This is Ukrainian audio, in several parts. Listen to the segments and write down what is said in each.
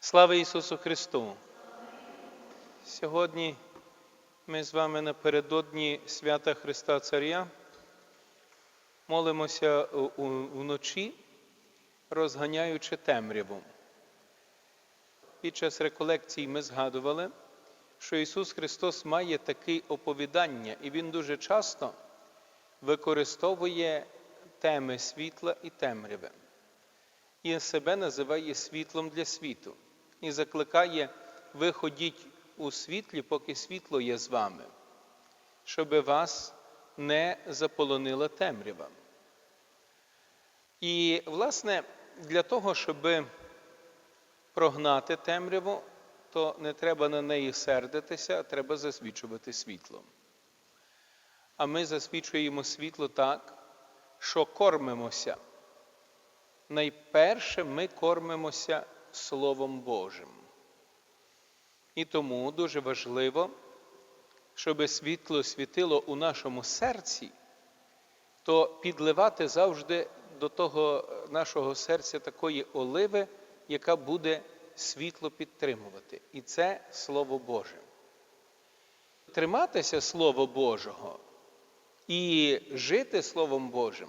Слава Ісусу Христу! Сьогодні ми з вами напередодні свята Христа Царя молимося вночі, розганяючи темряву. Під час реколекцій ми згадували, що Ісус Христос має таке оповідання, і Він дуже часто використовує теми світла і темряви. І себе називає світлом для світу. І закликає виходіть у світлі, поки світло є з вами, щоб вас не заполонила темрява. І, власне, для того, щоб прогнати темряву, то не треба на неї сердитися, а треба засвічувати світлом. А ми засвічуємо світло так, що кормимося. Найперше ми кормимося Словом Божим. І тому дуже важливо, щоб світло світило у нашому серці, то підливати завжди до того нашого серця такої оливи, яка буде світло підтримувати. І це Слово Боже. Триматися Слова Божого і жити Словом Божим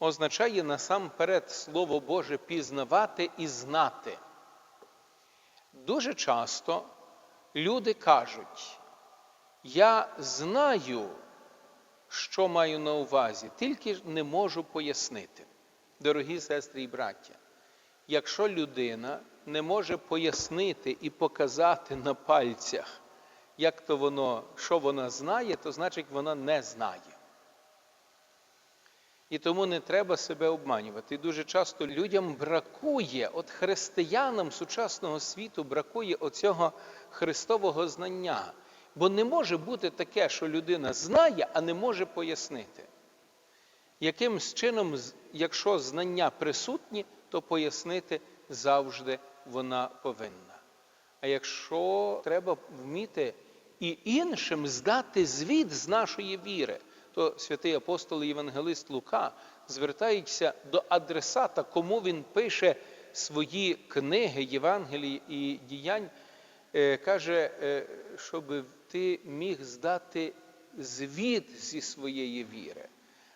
означає насамперед Слово Боже пізнавати і знати. Дуже часто люди кажуть, я знаю, що маю на увазі, тільки не можу пояснити. Дорогі сестри і браття, якщо людина не може пояснити і показати на пальцях, як то воно, що вона знає, то значить вона не знає. І тому не треба себе обманювати. І дуже часто людям бракує, от християнам сучасного світу бракує оцього христового знання. Бо не може бути таке, що людина знає, а не може пояснити. Якимсь чином, якщо знання присутні, то пояснити завжди вона повинна. А якщо треба вміти і іншим здати звіт з нашої віри, то святий апостол і євангелист Лука звертається до адресата, кому він пише свої книги, Євангелії і діянь, е, каже, е, щоб ти міг здати звіт зі своєї віри.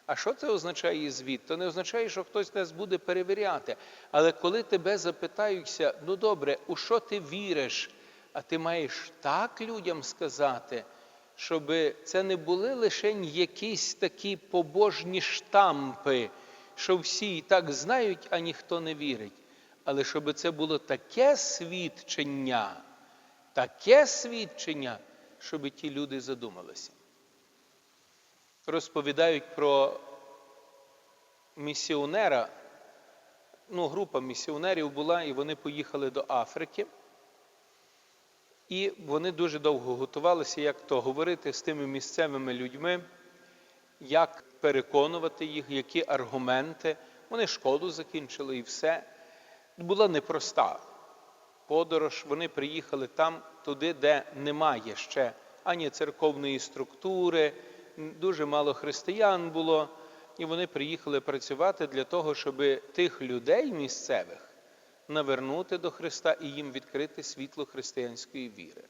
А що це означає звіт? То не означає, що хтось нас буде перевіряти. Але коли тебе запитаються, ну добре, у що ти віриш, а ти маєш так людям сказати, щоб це не були лише якісь такі побожні штампи, що всі і так знають, а ніхто не вірить. Але щоб це було таке свідчення, таке свідчення, щоб ті люди задумалися розповідають про місіонера. Ну, група місіонерів була, і вони поїхали до Африки. І вони дуже довго готувалися, як то говорити з тими місцевими людьми, як переконувати їх, які аргументи. Вони школу закінчили і все. Була непроста подорож. Вони приїхали там, туди, де немає ще ані церковної структури, дуже мало християн було. І вони приїхали працювати для того, щоб тих людей місцевих навернути до Христа і їм відкрити світло християнської віри.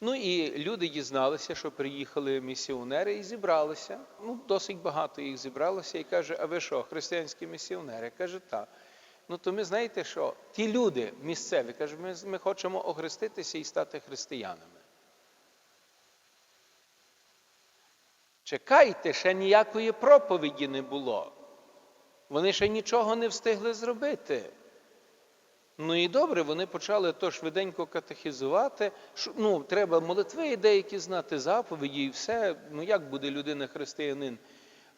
Ну і люди дізналися, що приїхали місіонери і зібралися. Ну, досить багато їх зібралося і каже: А ви що, християнські місіонери? Каже, так. Ну то ми знаєте що? Ті люди місцеві кажуть, ми, ми хочемо охреститися і стати християнами. Чекайте, ще ніякої проповіді не було. Вони ще нічого не встигли зробити. Ну і добре, вони почали то швиденько катехізувати. Ну, треба молитви деякі знати, заповіді і все. Ну як буде людина християнин?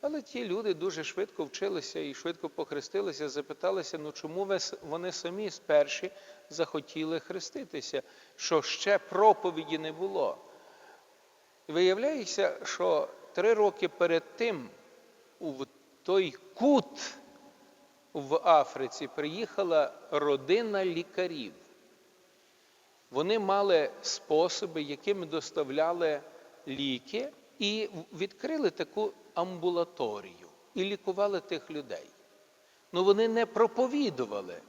Але ті люди дуже швидко вчилися і швидко похрестилися, запиталися, ну чому ви вони самі сперші захотіли хреститися, що ще проповіді не було. Виявляється, що три роки перед тим у той кут в Африці приїхала родина лікарів. Вони мали способи, якими доставляли ліки, і відкрили таку амбулаторію і лікували тих людей. Ну вони не проповідували.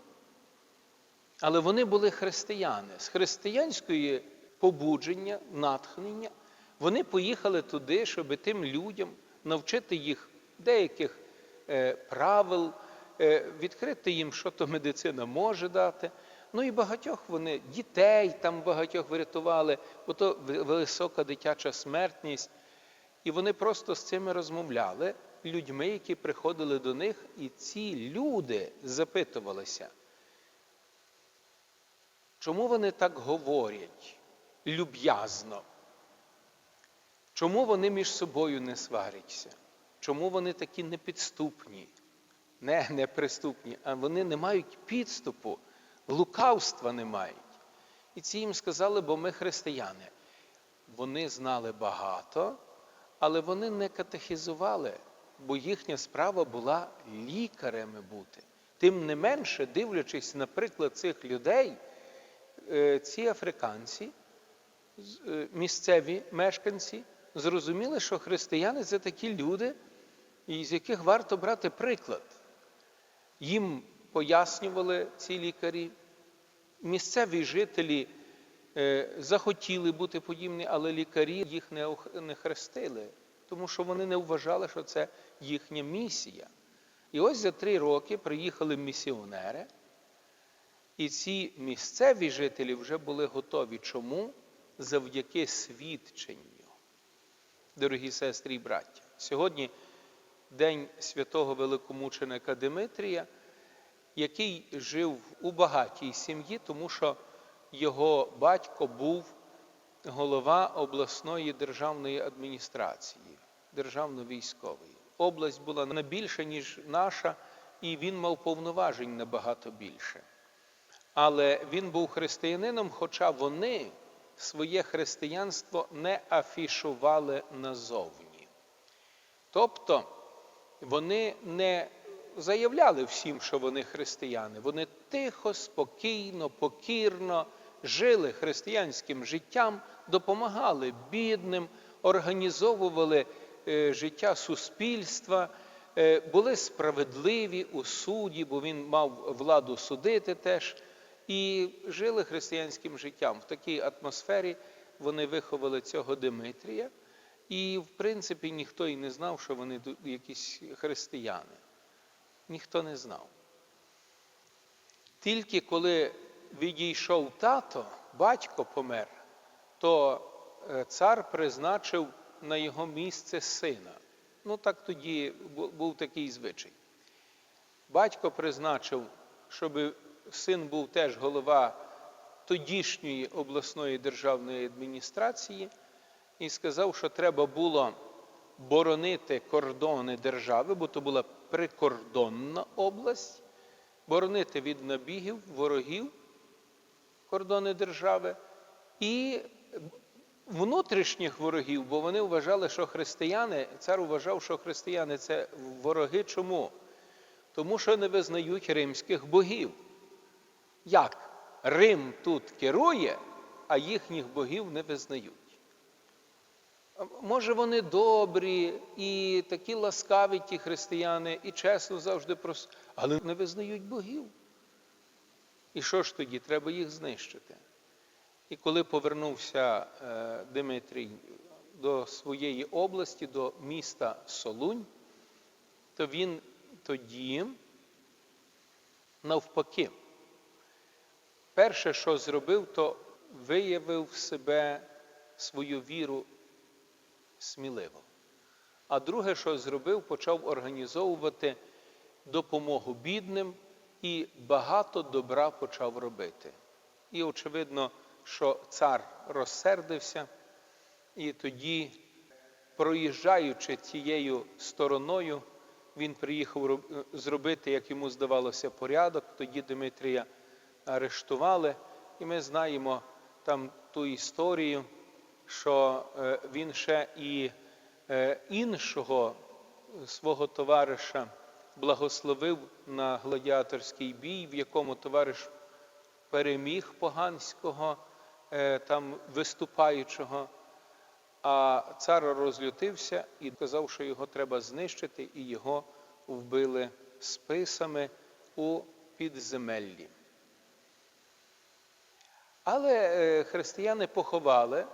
Але вони були християни. З християнської побудження, натхнення, вони поїхали туди, щоб тим людям навчити їх деяких е, правил, відкрити їм, що то медицина може дати. Ну і багатьох вони, дітей там багатьох врятували, бо то висока дитяча смертність. І вони просто з цими розмовляли людьми, які приходили до них, і ці люди запитувалися, чому вони так говорять люб'язно? Чому вони між собою не сваряться? Чому вони такі непідступні, не неприступні, а вони не мають підступу, лукавства не мають. І ці їм сказали, бо ми християни. Вони знали багато, але вони не катехізували, бо їхня справа була лікарями бути. Тим не менше, дивлячись, наприклад, цих людей, е, ці африканці, е, місцеві мешканці, зрозуміли, що християни це такі люди, із яких варто брати приклад. Їм пояснювали ці лікарі, місцеві жителі е, захотіли бути подібні, але лікарі їх не, хрестили, тому що вони не вважали, що це їхня місія. І ось за три роки приїхали місіонери, і ці місцеві жителі вже були готові. Чому? Завдяки свідченню. Дорогі сестри і браття, сьогодні день святого великомученика Димитрія, який жив у багатій сім'ї, тому що його батько був голова обласної державної адміністрації, державно-військової. Область була не більша, ніж наша, і він мав повноважень набагато більше. Але він був християнином, хоча вони своє християнство не афішували назовні. Тобто вони не заявляли всім, що вони християни. Вони тихо, спокійно, покірно жили християнським життям, допомагали бідним, організовували е, життя суспільства, е, були справедливі у суді, бо він мав владу судити теж. І жили християнським життям. В такій атмосфері вони виховали цього Димитрія. І, в принципі, ніхто і не знав, що вони якісь християни. Ніхто не знав. Тільки коли відійшов тато, батько помер, то е, цар призначив на його місце сина. Ну, так тоді був такий звичай. Батько призначив, щоб син був теж голова тодішньої обласної державної адміністрації, і сказав, що треба було боронити кордони держави, бо то була прикордонна область, боронити від набігів ворогів кордони держави і внутрішніх ворогів, бо вони вважали, що християни, цар вважав, що християни це вороги чому? Тому що не визнають римських богів. Як? Рим тут керує, а їхніх богів не визнають. Може, вони добрі і такі ласкаві ті християни, і чесно завжди прос... але не визнають богів. І що ж тоді? Треба їх знищити. І коли повернувся е, Димитрій до своєї області, до міста Солунь, то він тоді навпаки. Перше, що зробив, то виявив себе свою віру сміливо. А друге, що зробив, почав організовувати допомогу бідним і багато добра почав робити. І очевидно, що цар розсердився, і тоді, проїжджаючи тією стороною, він приїхав зробити, як йому здавалося, порядок. Тоді Дмитрія арештували, і ми знаємо там ту історію, що е, він ще і е, іншого свого товариша благословив на гладіаторський бій, в якому товариш переміг поганського е, там виступаючого. А цар розлютився і казав, що його треба знищити, і його вбили списами у підземеллі. Але християни поховали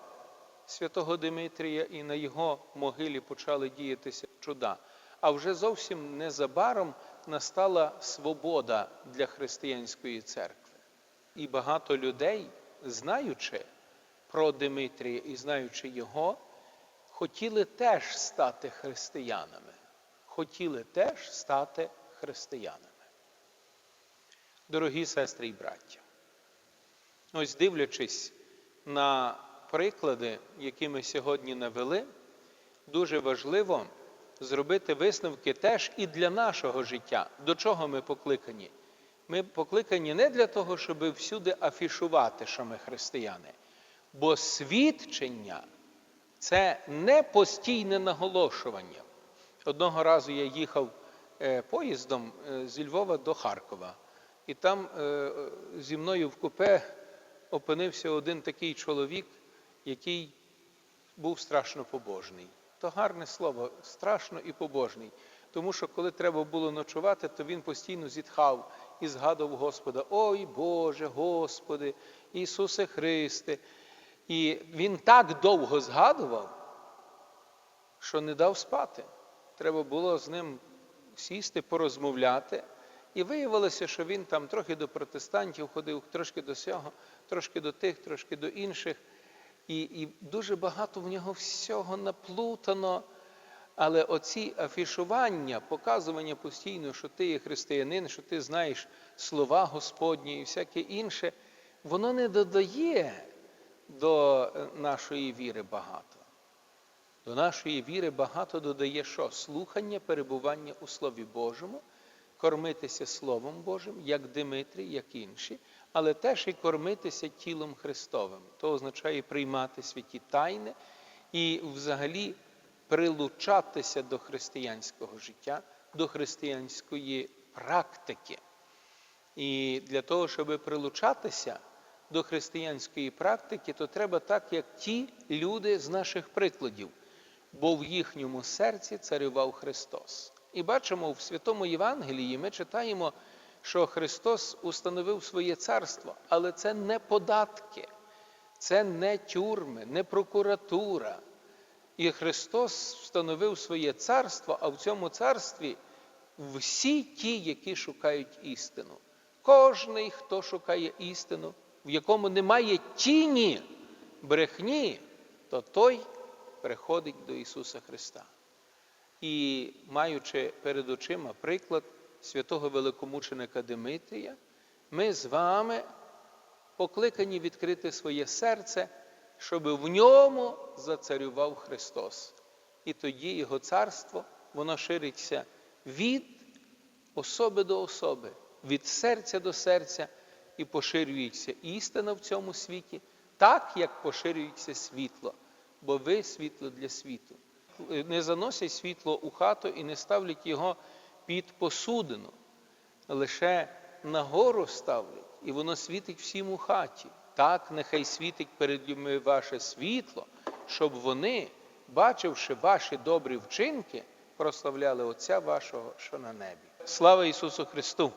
святого Димитрія і на його могилі почали діятися чуда. А вже зовсім незабаром настала свобода для християнської церкви. І багато людей, знаючи про Димитрія і знаючи його, хотіли теж стати християнами. Хотіли теж стати християнами. Дорогі сестри і браття, ось дивлячись на приклади, які ми сьогодні навели, дуже важливо зробити висновки теж і для нашого життя. До чого ми покликані? Ми покликані не для того, щоб всюди афішувати, що ми християни, бо свідчення це не постійне наголошування. Одного разу я їхав е, поїздом е, зі Львова до Харкова, і там е, зі мною в купе опинився один такий чоловік, який був страшно побожний. То гарне слово, страшно і побожний. Тому що коли треба було ночувати, то він постійно зітхав і згадував Господа: Ой Боже, Господи, Ісусе Христе. І він так довго згадував, що не дав спати. Треба було з ним сісти, порозмовляти. І виявилося, що він там трохи до протестантів ходив, трошки до сього, трошки до тих, трошки до інших. І, і дуже багато в нього всього наплутано. Але оці афішування, показування постійно, що ти є християнин, що ти знаєш слова Господні і всяке інше, воно не додає до е, нашої віри багато. До нашої віри багато додає що? Слухання, перебування у Слові Божому, кормитися Словом Божим, як Димитрій, як інші, але теж і кормитися тілом Христовим. То означає приймати святі тайни і взагалі прилучатися до християнського життя, до християнської практики. І для того, щоб прилучатися до християнської практики, то треба так, як ті люди з наших прикладів, бо в їхньому серці царював Христос. І бачимо в Святому Євангелії, ми читаємо, що Христос установив своє царство, але це не податки, це не тюрми, не прокуратура. І Христос встановив своє царство, а в цьому царстві всі ті, які шукають істину. Кожний, хто шукає істину, в якому немає тіні брехні, то той приходить до Ісуса Христа. І маючи перед очима приклад святого великомученика Димитрія, ми з вами покликані відкрити своє серце, щоб в ньому зацарював Христос. І тоді Його царство, воно шириться від особи до особи, від серця до серця, і поширюється істина в цьому світі, так як поширюється світло, бо ви світло для світу. Не заносять світло у хату і не ставлять його під посудину, лише нагору ставлять, і воно світить всім у хаті. Так, нехай світить перед людьми ваше світло, щоб вони, бачивши ваші добрі вчинки, прославляли Отця вашого, що на небі. Слава Ісусу Христу!